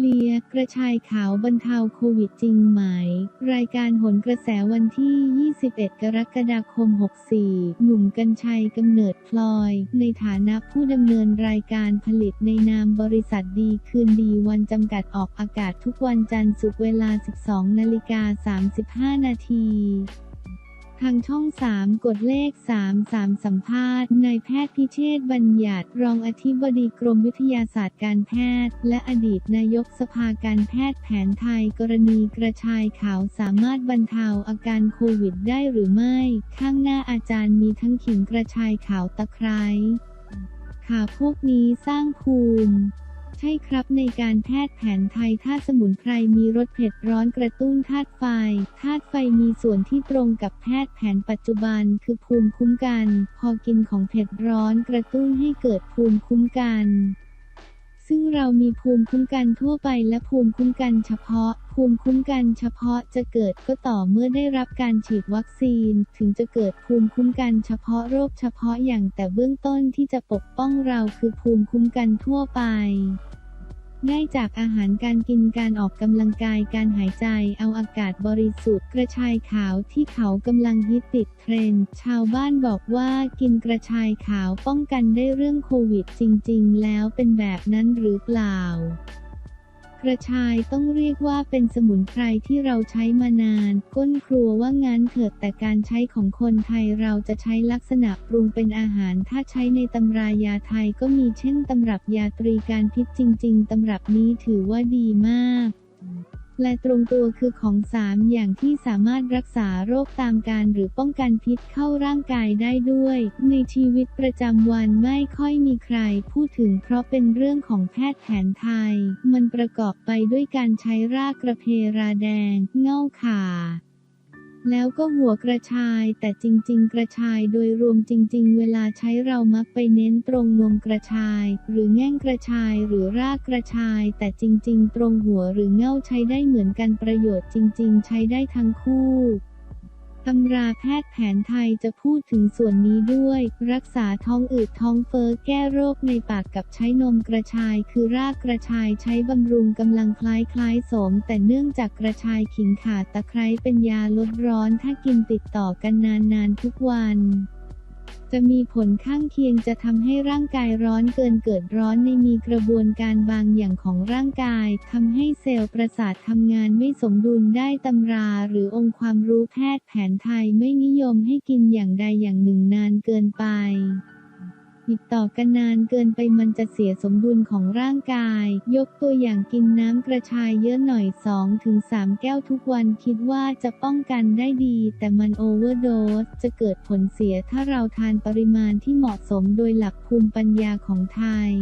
เลียกระชายขาวบรรเทาโควิดจริงไหม รายการหนกระแสวันที่ 21 กรกฎาคม 64 หนุ่มกัญชัยกำเนิดพลอย ในฐานะผู้ดำเนินรายการผลิตในนามบริษัทดีคืนดีวันจำกัดออกอากาศทุกวันจันทร์ศุกร์เวลา 12 นาฬิกา 35 นาที ทางช่อง 3 กดเลข 33 สัมภาษณ์นายแพทย์พิเชษบัญญัติ รองอธิบดีกรมวิทยาศาสตร์การแพทย์ และอดีตนายกสภาการแพทย์แผนไทยกรณีกระชายขาวสามารถบรรเทาอาการโควิดได้หรือไม่ ข้างหน้าอาจารย์มีทั้งขิงกระชายขาวตะไคร้ขาพวกนี้สร้างภูมิ ใช่ครับในการแพทย์แผนไทยธาตุสมุนไพรมีรสเผ็ดร้อนกระตุ้นธาตุไฟธาตุไฟมีส่วนที่ตรงกับแพทย์แผนปัจจุบันคือภูมิคุ้มกัน พอกินของเผ็ดร้อนกระตุ้นให้เกิดภูมิคุ้มกัน ซึ่งเรามีภูมิคุ้มกันทั่วไปและภูมิคุ้มกันเฉพาะ ภูมิคุ้มกันเฉพาะจะเกิดก็ต่อเมื่อได้รับการฉีดวัคซีน ถึงจะเกิดภูมิคุ้มกันเฉพาะโรคเฉพาะอย่างแต่เบื้องต้นที่จะปกป้องเราคือภูมิคุ้มกันทั่วไป ได้จากอาหารการกินการออกกำลังกายการหายใจเอาอากาศบริสุทธิ์ กระชายขาวที่เขากำลังฮิตติดเทรนด์ชาวบ้านบอกว่ากินกระชายขาวป้องกันได้เรื่องโควิดจริง ๆ แล้วเป็นแบบนั้นหรือเปล่า กระชายต้องเรียกว่าเป็นสมุนไพรที่เราใช้มานาน ก้นครัวว่างานเถิดแต่การใช้ของคนไทยเราจะใช้ลักษณะปรุงเป็นอาหาร ถ้าใช้ในตำรายาไทยก็มีเช่นตำรับยาตรีการพิษจริง ๆตำรับนี้ถือว่าดีมาก และตรงตัวคือของสามอย่างที่สามารถรักษาโรคตามการหรือป้องกันพิษเข้าร่างกายได้ด้วย ในชีวิตประจำวันไม่ค่อยมีใครพูดถึงเพราะเป็นเรื่องของแพทย์แผนไทย มันประกอบไปด้วยการใช้รากกระเพราแดง เง่าขา แล้วก็หัวกระชายแต่จริง ๆ กระชายโดยรวมจริง ๆ เวลาใช้เรามักไปเน้นตรงนมกระชาย หรือแง่งกระชายหรือรากกระชาย แต่จริง ๆ ตรงหัวหรือเง่าใช้ได้เหมือนกันประโยชน์จริง ๆ ใช้ได้ทั้งคู่ ตำราแพทย์แผนไทยจะพูดถึงส่วนนี้ด้วย รักษาท้องอืดท้องเฟ้อแก้โรคในปากกับใช้นมกระชาย คือรากกระชายใช้บำรุงกำลังคล้ายคล้ายสม แต่เนื่องจากกระชายขิงขาดตะไคร้เป็นยาลดร้อนถ้ากินติดต่อกันนานๆทุกวัน จะมีผลข้างเคียงจะทำให้ร่างกายร้อนเกินเกิดร้อนในมีกระบวนการบางอย่างของร่างกายทำให้เซลล์ประสาททำงานไม่สมดุลได้ตำราหรือองค์ความรู้แพทย์แผนไทยไม่นิยมให้กินอย่างใดอย่างหนึ่งนานเกินไป ติดต่อกันนานเกินไปมันจะเสียสมดุลของร่างกาย ยกตัวอย่างกินน้ำกระชายเยอะหน่อย 2-3 แก้วทุกวันคิดว่าจะป้องกันได้ดี แต่มันโอเวอร์โดสจะเกิดผลเสียถ้าเราทานปริมาณที่เหมาะสมโดยหลักภูมิปัญญาของไทย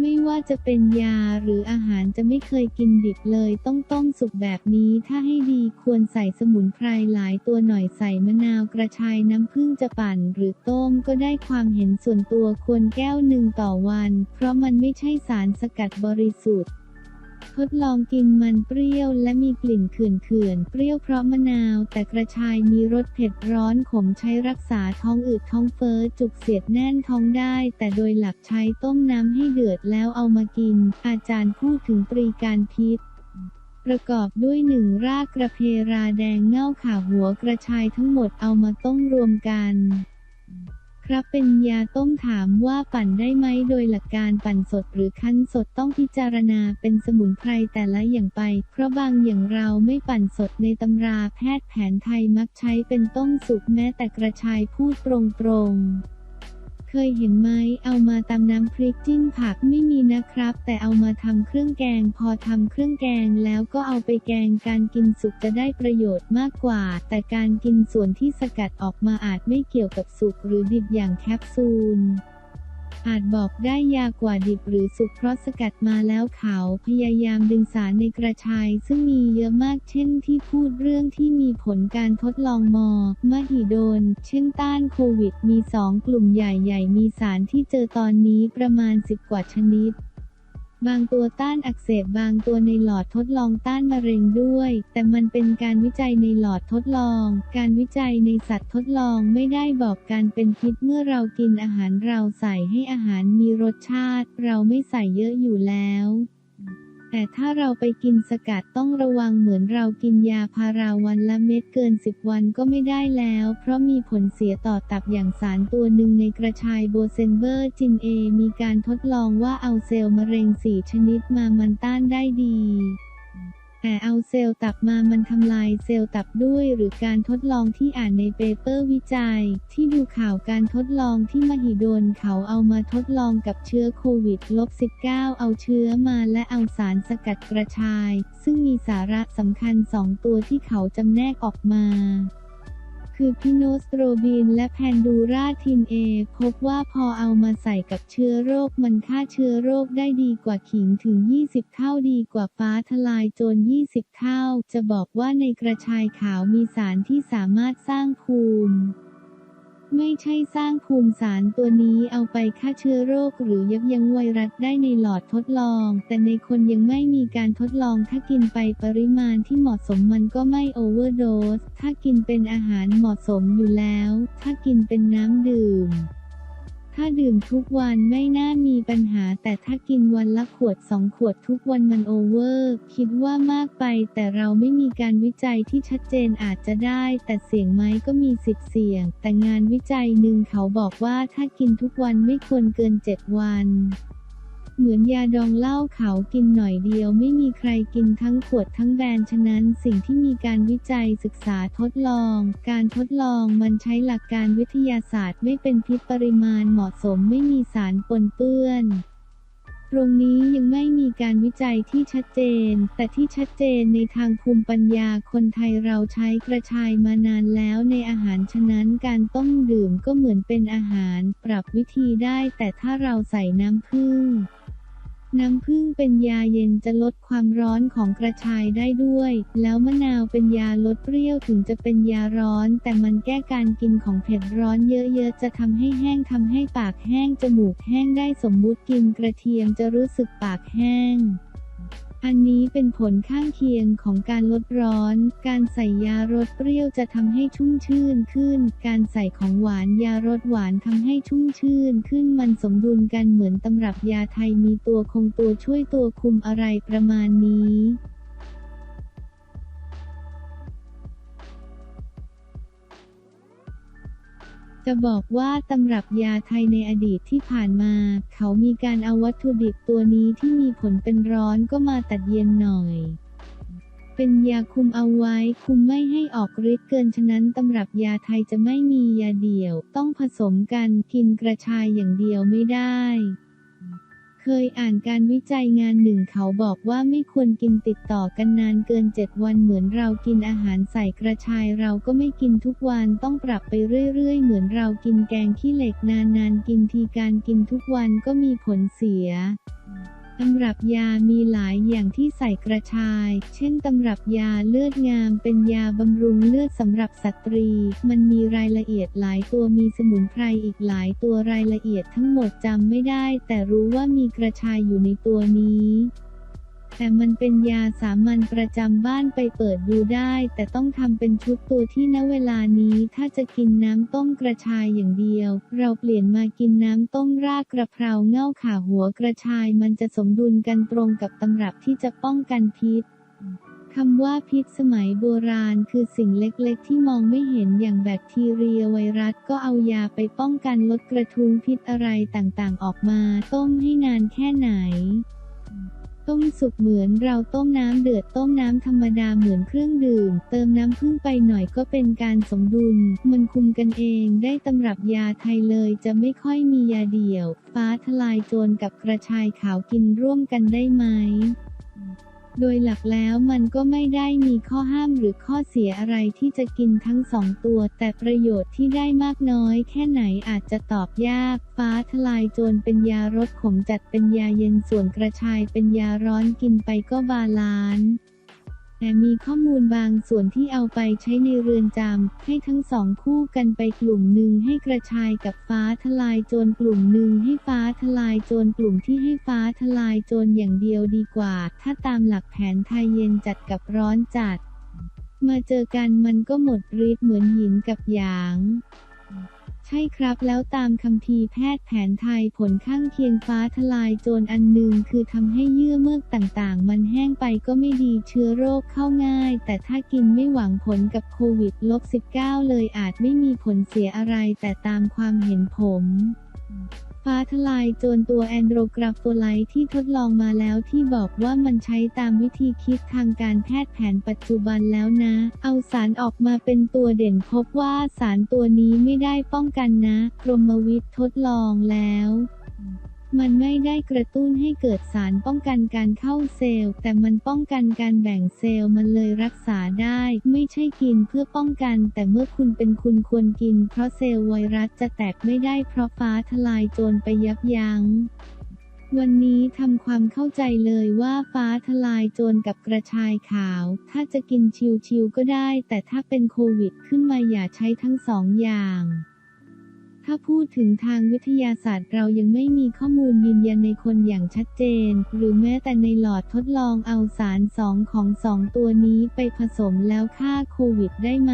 ไม่ว่าจะเป็นยาหรืออาหารจะไม่เคยกินดิบเลย ต้องต้มสุกแบบนี้ถ้าให้ดีควรใส่สมุนไพรหลายตัวหน่อยใส่มะนาวกระชายน้ำผึ้งจะปั่น หรือต้มก็ได้ความเห็นส่วนตัวควรแก้วหนึ่งต่อวัน เพราะมันไม่ใช่สารสกัดบริสุทธิ์ ทดลองกินมันเปรี้ยวและมีกลิ่นเขื่อนๆ เปรี้ยวเพราะมะนาว แต่กระชายมีรสเผ็ดร้อนขมใช้รักษาท้องอืดท้องเฟ้อจุกเสียดแน่นท้องได้ แต่โดยหลักใช้ต้มน้ำให้เดือดแล้วเอามากิน อาจารย์พูดถึงปรีการพิษประกอบด้วยหนึ่งรากกระเพราแดงเง่าขาหัวกระชายทั้งหมดเอามาต้มรวมกัน รับเป็นยาต้มถามว่าปั่นได้ไหมโดยหลักการปั่นสดหรือคั้นสดต้องพิจารณาเป็นสมุนไพรแต่ละอย่างไป เพราะบางอย่างเราไม่ปั่นสดในตำราแพทย์แผนไทยมักใช้เป็นต้มสุกแม้แต่กระชายพูดตรงๆ เคยเห็นไหมเอามาตำน้ำพริกจิ้มผักไม่มีนะครับ แต่เอามาทำเครื่องแกง พอทำเครื่องแกงแล้วก็เอาไปแกงการกินสุกจะได้ประโยชน์มากกว่า แต่การกินส่วนที่สกัดออกมาอาจไม่เกี่ยวกับสุกหรือดิบอย่างแคปซูล อาจบอกได้ยากกว่าดิบหรือสุกเพราะสกัดมาแล้วเขาพยายามดึงสารในกระชาย ซึ่งมีเยอะมากเช่นที่พูดเรื่องที่มีผลการทดลองมอ มหิดล เช่นต้านโควิด มีสองกลุ่มใหญ่ ๆ มีสารที่เจอตอนนี้ประมาณ 10 กว่าชนิด บางตัวต้านอักเสบบางตัวในหลอดทดลองต้านมะเร็งด้วย แต่มันเป็นการวิจัยในหลอดทดลอง การวิจัยในสัตว์ทดลองไม่ได้บอกการเป็นพิษเมื่อเรากินอาหารเราใส่ให้อาหารมีรสชาติ เราไม่ใส่เยอะอยู่แล้ว แต่ถ้าเราไปกินสกัดต้องระวังเหมือนเรากินยาพาราวันละเม็ดเกิน 10 วันก็ไม่ได้แล้ว เพราะมีผลเสียต่อตับอย่างสารตัวหนึ่งในกระชายโบเซนเบอร์จินเอมีการทดลองว่าเอาเซลล์มะเร็งสี่ชนิดมามันต้านได้ดี แต่เอาเซลล์ตับมามันทำลายเซลล์ตับด้วยหรือการทดลองที่อ่านในเปเปอร์วิจัย ที่ดูข่าวการทดลองที่มหิดลเขาเอามาทดลองกับเชื้อโควิดลบ19เอาเชื้อมาและเอาสารสกัดกระชาย ซึ่งมีสาระสำคัญสองตัวที่เขาจำแนกออกมา คือพิโนสโตรบินและแพนดูราทินเอ พบว่าพอเอามาใส่กับเชื้อโรคมันฆ่าเชื้อโรคได้ดีกว่าขิงถึง 20 เท่าดีกว่าฟ้าทลายโจร 20 เท่า จะบอกว่าในกระชายขาวมีสารที่สามารถสร้างภูมิ ไม่ใช่สร้างภูมิสารตัวนี้เอาไปฆ่าเชื้อโรคหรือยับยั้งไวรัสได้ในหลอดทดลอง แต่ในคนยังไม่มีการทดลองถ้ากินไปปริมาณที่เหมาะสมมันก็ไม่โอเวอร์โดส ถ้ากินเป็นอาหารเหมาะสมอยู่แล้ว ถ้ากินเป็นน้ำดื่ม ถ้าดื่มทุกวันไม่น่ามีปัญหา แต่ถ้ากินวันละขวดสองขวดทุกวันมันโอเวอร์ คิดว่ามากไป แต่เราไม่มีการวิจัยที่ชัดเจนอาจจะได้ แต่เสี่ยงไหมก็มีสิทธิ์เสี่ยง แต่งานวิจัยหนึ่งเขาบอกว่าถ้ากินทุกวันไม่ควรเกิน 7 วัน เหมือนยาดองเหล้าเขากินหน่อยเดียวไม่มีใครกินทั้งขวดทั้งแบนฉะนั้นสิ่งที่มีการวิจัยศึกษาทดลอง การทดลองมันใช้หลักการวิทยาศาสตร์ไม่เป็นพิษปริมาณเหมาะสมไม่มีสารปนเปื้อนตรงนี้ยังไม่มีการวิจัยที่ชัดเจน แต่ที่ชัดเจนในทางภูมิปัญญาคนไทยเราใช้กระชายมานานแล้วในอาหารฉะนั้นการต้มดื่มก็เหมือนเป็นอาหาร ปรับวิธีได้แต่ถ้าเราใส่น้ำผึ้ง น้ำผึ้งเป็นยาเย็นจะลดความร้อนของกระชายได้ด้วย แล้วมะนาวเป็นยาลดเปรี้ยวถึงจะเป็นยาร้อน แต่มันแก้การกินของเผ็ดร้อนเยอะๆ จะทำให้แห้งทำให้ปากแห้งจมูกแห้งได้สมมุติกินกระเทียมจะรู้สึกปากแห้ง อันนี้เป็นผลข้างเคียงของการลดร้อน การใส่ยารสเปรี้ยวจะทำให้ชุ่มชื่นขึ้น การใส่ของหวานยารสหวานทำให้ชุ่มชื่นขึ้นมันสมดุลกันเหมือนตำรับยาไทยมีตัวคงตัวช่วยตัวคุมอะไรประมาณนี้ จะบอกว่าตำรับยาไทยในอดีตที่ผ่านมา เขามีการเอาวัตถุดิบตัวนี้ที่มีผลเป็นร้อนก็มาตัดเย็นหน่อย เป็นยาคุมเอาไว้ คุมไม่ให้ออกฤทธิ์เกินฉะนั้นตำรับยาไทยจะไม่มียาเดี่ยว ต้องผสมกันกินกระชายอย่างเดียวไม่ได้ เคยอ่านการวิจัยงานหนึ่งเขาบอกว่าไม่ควรกินติดต่อกันนานเกิน 7 วันเหมือนเรากินอาหารใส่กระชายเราก็ไม่กินทุกวันต้องปรับไปเรื่อยๆ เหมือนเรากินแกงขี้เหล็กนานๆ กินทีการกินทุกวันก็มีผลเสีย ตำรับยามีหลายอย่างที่ใส่กระชาย เช่นตำรับยาเลือดงามเป็นยาบำรุงเลือดสำหรับสตรี มันมีรายละเอียดหลายตัวมีสมุนไพรอีกหลายตัวรายละเอียดทั้งหมดจำไม่ได้ แต่รู้ว่ามีกระชายอยู่ในตัวนี้ แต่มันเป็นยาสามัญประจำบ้านไปเปิดดูได้ แต่ต้องทำเป็นชุดตัวที่ณเวลานี้ถ้าจะกินน้ำต้มกระชายอย่างเดียว เราเปลี่ยนมากินน้ำต้มรากกระเพราเง่าขาหัวกระชายมันจะสมดุลกันตรงกับตำรับที่จะป้องกันพิษคำว่าพิษสมัยโบราณคือสิ่งเล็กๆ ที่มองไม่เห็นอย่างแบคทีเรียไวรัสก็เอายาไปป้องกันลดกระทุ้งพิษอะไรต่างๆ ออกมา ต้มให้นานแค่ไหน ต้มสุกเหมือนเราต้มน้ำเดือดต้มน้ำธรรมดาเหมือนเครื่องดื่ม เติมน้ำผึ้งไปหน่อยก็เป็นการสมดุล มันคุมกันเองได้ตำรับยาไทยเลยจะไม่ค่อยมียาเดี่ยว ฟ้าทลายโจรกับกระชายขาวกินร่วมกันได้ไหม โดยหลักแล้วมันก็ไม่ได้มีข้อห้ามหรือข้อเสียอะไรที่จะกินทั้งสองตัว แต่ประโยชน์ที่ได้มากน้อยแค่ไหนอาจจะตอบยาก ฟ้าทลายโจรเป็นยารสขมจัดเป็นยาเย็นส่วนกระชายเป็นยาร้อนกินไปก็บาลานซ์ แต่มีข้อมูลบางส่วนที่เอาไปใช้ในเรือนจำให้ทั้งสองคู่กันไปกลุ่มหนึ่งให้กระชายกับฟ้าทลายโจรกลุ่มหนึ่งให้ฟ้าทลายโจรกลุ่มที่ให้ฟ้าทลายโจรอย่างเดียวดีกว่า ถ้าตามหลักแผนไทยเย็นจัดกับร้อนจัด มาเจอกันมันก็หมดฤทธิ์เหมือนหินกับหยาง ใช่ครับแล้วตามคำพีแพทย์แผนไทยผลข้างเคียงฟ้าทลายโจรอันหนึ่งคือทำให้เยื่อเมือกต่างๆ มันแห้งไปก็ไม่ดีเชื้อโรคเข้าง่าย แต่ถ้ากินไม่หวังผลกับโควิดลบ19เลยอาจไม่มีผลเสียอะไรแต่ตามความเห็นผม ฟ้าทลายโจรตัวแอนโดรกราฟโฟไลท์ที่ทดลองมาแล้วที่บอกว่ามันใช้ตามวิธีคิดทางการแพทย์แผนปัจจุบันแล้วนะ เอาสารออกมาเป็นตัวเด่นพบว่าสารตัวนี้ไม่ได้ป้องกันนะ กรมวิทย์ทดลองแล้ว มันไม่ได้กระตุ้นให้เกิดสารป้องกันการเข้าเซลล์ แต่มันป้องกันการแบ่งเซลล์มันเลยรักษาได้ ไม่ใช่กินเพื่อป้องกัน แต่เมื่อคุณเป็นคุณควรกิน เพราะเซลล์ไวรัสจะแตกไม่ได้เพราะฟ้าทลายโจรไปยับยัง้งวันนี้ทำความเข้าใจเลยว่าฟ้าทลายโจรกับกระชายขาว ถ้าจะกินชิวๆก็ได้ แต่ถ้าเป็นโควิดขึ้นมาอย่าใช้ทั้งสองอย่าง ถ้าพูดถึงทางวิทยาศาสตร์เรายังไม่มีข้อมูลยืนยันในคนอย่างชัดเจน หรือแม้แต่ในหลอดทดลองเอาสารสองของสองตัวนี้ไปผสมแล้วฆ่าโควิดได้ไหม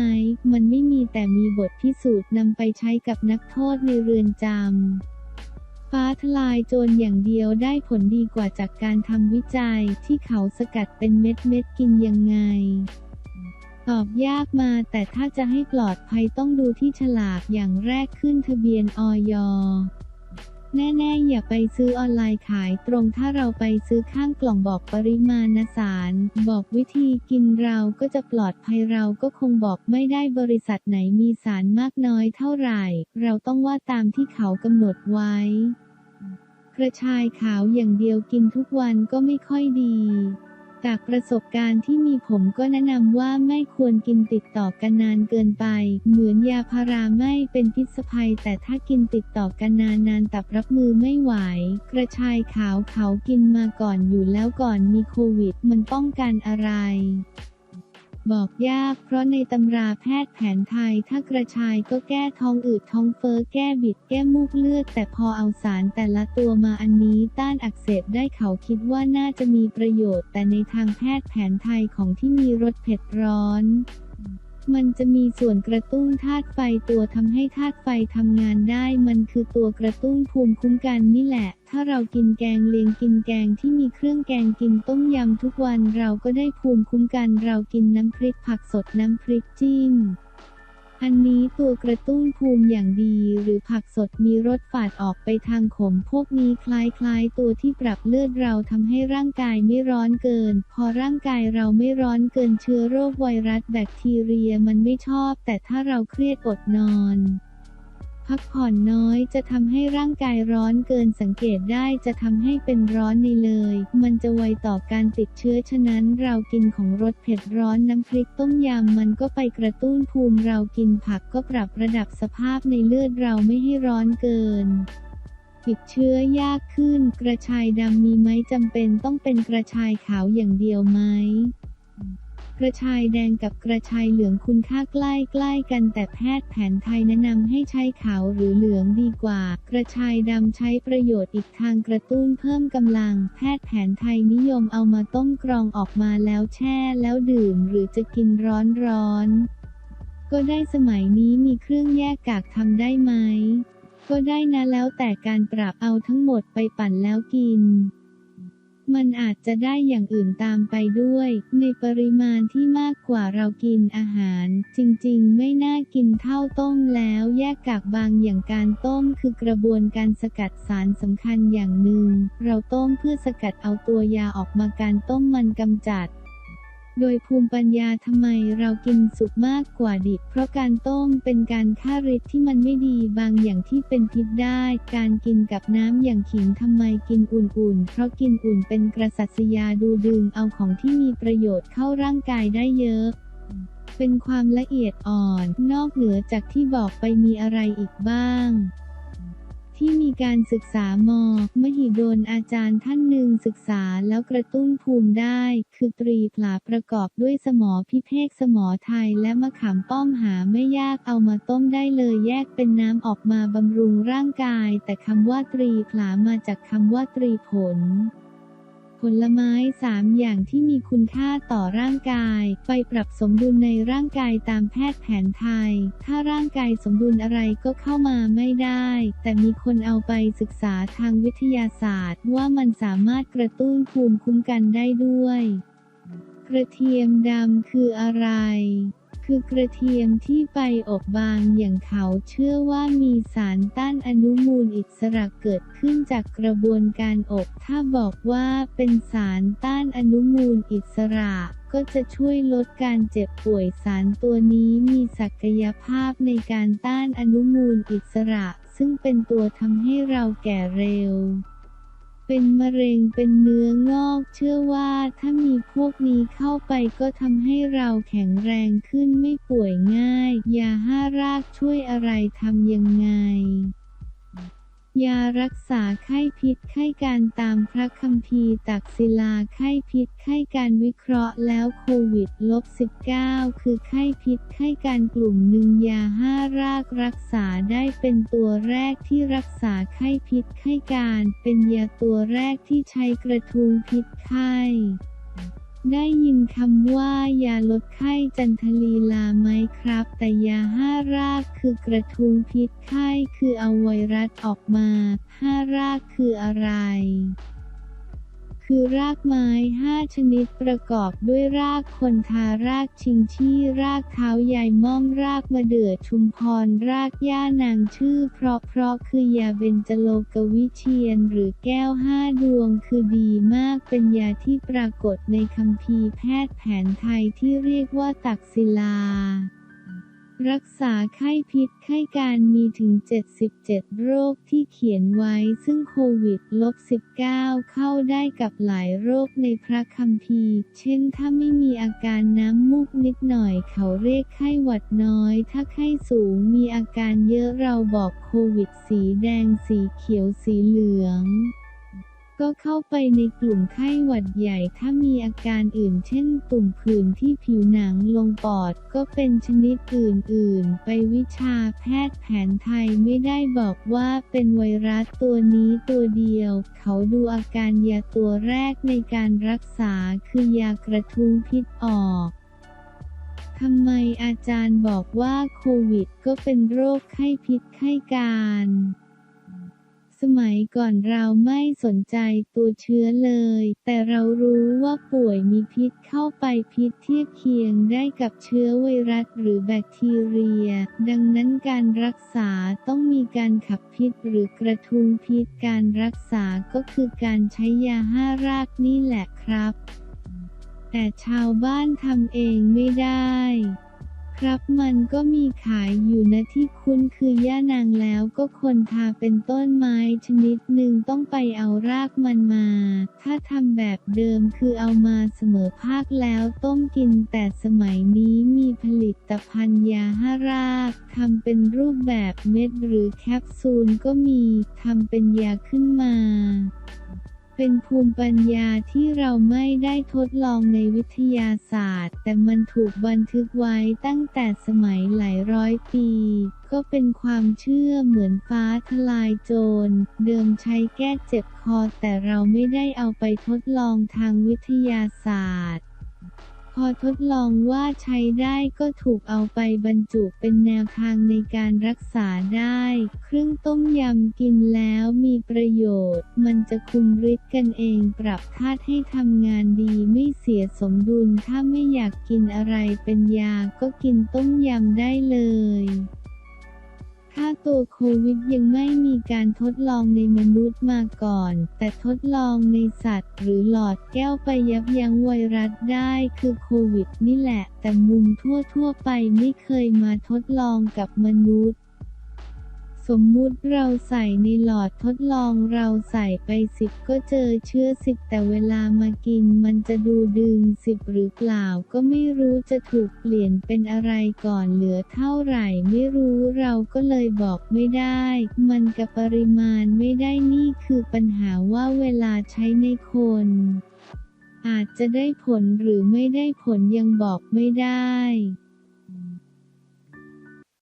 มันไม่มีแต่มีบทพิสูจน์นำไปใช้กับนักโทษในเรือนจำฟ้าทลายโจรอย่างเดียวได้ผลดีกว่าจากการทำวิจัยที่เขาสกัดเป็นเม็ดเม็ดกินยังไง ตอบยากมาแต่ถ้าจะให้ปลอดภัยต้องดูที่ฉลากอย่างแรกขึ้นทะเบียนออยแน่ๆ อย่าไปซื้อออนไลน์ขายตรงถ้าเราไปซื้อข้างกล่องบอกปริมาณสาร บอกวิธีกินเราก็จะปลอดภัยเราก็คงบอกไม่ได้บริษัทไหนมีสารมากน้อยเท่าไหร่ เราต้องว่าตามที่เขากำหนดไว้ กระชายขาวอย่างเดียวกินทุกวันก็ไม่ค่อยดี จากประสบการณ์ที่มีผมก็แนะนำว่าไม่ควรกินติดต่อกันนานเกินไป เหมือนยาพาราไม่เป็นพิษภัย แต่ถ้ากินติดต่อกันนานนานตับรับมือไม่ไหว กระชายขาวเขากินมาก่อนอยู่แล้วก่อนมีโควิด มันป้องกันอะไร บอกยาก เพราะในตำราแพทย์แผนไทยถ้ากระชายก็แก้ท้องอืดท้องเฟ้อแก้บิดแก้มูกเลือด แต่พอเอาสารแต่ละตัวมาอันนี้ต้านอักเสบได้เขาคิดว่าน่าจะมีประโยชน์ แต่ในทางแพทย์แผนไทยของที่มีรสเผ็ดร้อน มันจะมีส่วนกระตุ้นธาตุไฟตัวทำให้ธาตุไฟทำงานได้ มันคือตัวกระตุ้นภูมิคุ้มกันนี่แหละ ถ้าเรากินแกงเลียงกินแกงที่มีเครื่องแกงกินต้มยำทุกวันเราก็ได้ภูมิคุ้มกัน เรากินน้ำพริกผักสดน้ำพริกจิ้ม อันนี้ตัวกระตุ้นภูมิอย่างดีหรือผักสดมีรสฝาดออกไปทางขมพวกนี้คล้ายๆ ตัวที่ปรับเลือดเราทำให้ร่างกายไม่ร้อนเกิน พอร่างกายเราไม่ร้อนเกินเชื้อโรคไวรัสแบคทีเรียมันไม่ชอบ แต่ถ้าเราเครียดอดนอน พักผ่อนน้อยจะทำให้ร่างกายร้อนเกินสังเกตได้จะทำให้เป็นร้อนในเลย มันจะไวต่อการติดเชื้อฉะนั้นเรากินของรสเผ็ดร้อนน้ำพริกต้มยำมันก็ไปกระตุ้นภูมิเรากินผักก็ปรับระดับสภาพในเลือดเราไม่ให้ร้อนเกินติดเชื้อยากขึ้น กระชายดำมีไหมจำเป็นต้องเป็นกระชายขาวอย่างเดียวไหม กระชายแดงกับกระชายเหลืองคุณค่าใกล้ใกล้กันแต่แพทย์แผนไทยแนะนำให้ใช้ขาวหรือเหลืองดีกว่า กระชายดำใช้ประโยชน์อีกทางกระตุ้นเพิ่มกำลัง แพทย์แผนไทยนิยมเอามาต้มกรองออกมาแล้วแช่แล้วดื่ม หรือจะกินร้อนร้อนๆก็ได้สมัยนี้มีเครื่องแยกกากทำได้ไหม ก็ได้นะแล้วแต่การปรับเอาทั้งหมดไปปั่นแล้วกิน มันอาจจะได้อย่างอื่นตามไปด้วย ในปริมาณที่มากกว่าเรากินอาหาร จริงๆ ไม่น่ากินเท่าต้มแล้วแยกกากบางอย่างการต้มคือกระบวนการสกัดสารสำคัญอย่างหนึ่ง เราต้มเพื่อสกัดเอาตัวยาออกมาการต้มมันกำจัด โดยภูมิปัญญาทำไมเรากินสุกมากกว่าดิบ เพราะการต้มเป็นการฆ่าฤทธิ์ที่มันไม่ดีบางอย่างที่เป็นพิษได้ การกินกับน้ำอย่างขิงทำไมกินอุ่นๆ เพราะกินอุ่นเป็นกระสัสยาดูดึงเอาของที่มีประโยชน์เข้าร่างกายได้เยอะเป็นความละเอียดอ่อน นอกเหนือจากที่บอกไปมีอะไรอีกบ้าง ที่มีการศึกษามอ มหิดลอาจารย์ท่านหนึ่งศึกษาแล้วกระตุ้นภูมิได้ คือตรีผลาประกอบด้วยสมอพิเภกสมอไทยและมะขามป้อมหาไม่ยากเอามาต้มได้เลยแยกเป็นน้ำออกมาบำรุงร่างกาย แต่คำว่าตรีผลามาจากคำว่าตรีผล ผลไม้ 3 อย่างที่มีคุณค่าต่อร่างกาย ไปปรับสมดุลในร่างกายตามแพทย์แผนไทย ถ้าร่างกายสมดุลอะไรก็เข้ามาไม่ได้ แต่มีคนเอาไปศึกษาทางวิทยาศาสตร์ ว่ามันสามารถกระตุ้นภูมิคุ้มกันได้ด้วย กระเทียมดำคืออะไร คือกระเทียมที่ไปอบบางอย่างเขาเชื่อว่ามีสารต้านอนุมูลอิสระเกิดขึ้นจากกระบวนการอบถ้าบอกว่าเป็นสารต้านอนุมูลอิสระก็จะช่วยลดการเจ็บป่วยสารตัวนี้มีศักยภาพในการต้านอนุมูลอิสระ ซึ่งเป็นตัวทำให้เราแก่เร็ว เป็นมะเร็งเป็นเนื้องอก เชื่อว่าถ้ามีพวกนี้เข้าไปก็ทำให้เราแข็งแรงขึ้นไม่ป่วยง่าย ยาห้ารากช่วยอะไรทำยังไง ยารักษาไข้พิษไข้การตามพระคัมภีร์ตักศิลาไข้พิษไข้การวิเคราะห์แล้วโควิดลบ19คือไข้พิษไข้การกลุ่มหนึ่งยาห้ารากรักษาได้เป็นตัวแรกที่รักษาไข้พิษไข้การ เป็นยาตัวแรกที่ใช้กระทุงพิษไข้ ได้ยินคำว่ายาลดไข้จันทลีลาไหมครับ แต่ยาห้ารากคือกระทุงพิษไข้คือเอาไวรัสออกมา ห้ารากคืออะไร คือรากไม้ 5 ชนิดประกอบด้วยรากคนทารากชิงชี่ รากเท้ายายม่อมรากมะเดื่อชุมพร รากย่านางชื่อ เพราะเพราะคือยาเบญจโลกวิเชียน หรือแก้วห้าดวงคือดีมากเป็นยาที่ปรากฏในคัมภีร์แพทย์แผนไทยที่เรียกว่าตักศิลา รักษาไข้พิษไข้การมีถึง 77 โรคที่เขียนไว้ซึ่งโควิดลบ19 เข้าได้กับหลายโรคในพระคัมภีร์ เช่นถ้าไม่มีอาการน้ำมูกนิดหน่อยเขาเรียกไข้หวัดน้อย ถ้าไข้สูงมีอาการเยอะเราบอกโควิดสีแดงสีเขียวสีเหลือง ก็เข้าไปในกลุ่มไข้หวัดใหญ่ถ้ามีอาการอื่นเช่นตุ่มผื่นที่ผิวหนังลงปอดก็เป็นชนิดอื่นๆ ไปวิชาแพทย์แผนไทยไม่ได้บอกว่าเป็นไวรัสตัวนี้ตัวเดียว เขาดูอาการยาตัวแรกในการรักษาคือยากระทุ้งพิษออกทำไมอาจารย์บอกว่าโควิดก็เป็นโรคไข้พิษไข้การ สมัยก่อนเราไม่สนใจตัวเชื้อเลย แต่เรารู้ว่าป่วยมีพิษเข้าไปพิษเทียบเคียงได้กับเชื้อไวรัสหรือแบคทีเรีย ดังนั้นการรักษาต้องมีการขับพิษหรือกระทุงพิษการรักษาก็คือการใช้ยาห้ารากนี่แหละครับ แต่ชาวบ้านทำเองไม่ได้ ครับมันก็มีขายอยู่นะที่คุ้นคือย่านางแล้วก็คนทาเป็นต้นไม้ชนิดหนึ่งต้องไปเอารากมันมา ถ้าทำแบบเดิมคือเอามาเสมอภาคแล้วต้มกินแต่สมัยนี้มีผลิตภัณฑ์ยาห้ารากทำเป็นรูปแบบเม็ดหรือแคปซูลก็มีทำเป็นยาขึ้นมา เป็นภูมิปัญญาที่เราไม่ได้ทดลองในวิทยาศาสตร์ แต่มันถูกบันทึกไว้ตั้งแต่สมัยหลายร้อยปี ก็เป็นความเชื่อเหมือนฟ้าทลายโจร เดิมใช้แก้เจ็บคอแต่เราไม่ได้เอาไปทดลองทางวิทยาศาสตร์ อทดลองว่าใช้ได้ก็ถูกเอาไปบรรจุเป็นแนวทางในการรักษาได้ เครื่องต้มยำกินแล้วมีประโยชน์ มันจะคุมฤทธิ์กันเองปรับธาตุให้ทำงานดีไม่เสียสมดุลถ้าไม่อยากกินอะไรเป็นยาก็กินต้มยำได้เลย ถ้าตัวโควิดยังไม่มีการทดลองในมนุษย์มาก่อน แต่ทดลองในสัตว์ หรือหลอดแก้วไปยับยั้งไวรัสได้คือโควิดนี่แหละ แต่มุมทั่วๆไปไม่เคยมาทดลองกับมนุษย์ สมมุติเราใส่ในหลอดทดลองเราใส่ไปสิบก็เจอเชื้อสิบแต่เวลามากินมันจะดูดึงสิบหรือเปล่าก็ไม่รู้จะถูกเปลี่ยนเป็นอะไรก่อนเหลือเท่าไหร่ไม่รู้เราก็เลยบอกไม่ได้ มันกับปริมาณไม่ได้นี่คือปัญหาว่าเวลาใช้ในคนอาจจะได้ผลหรือไม่ได้ผลยังบอกไม่ได้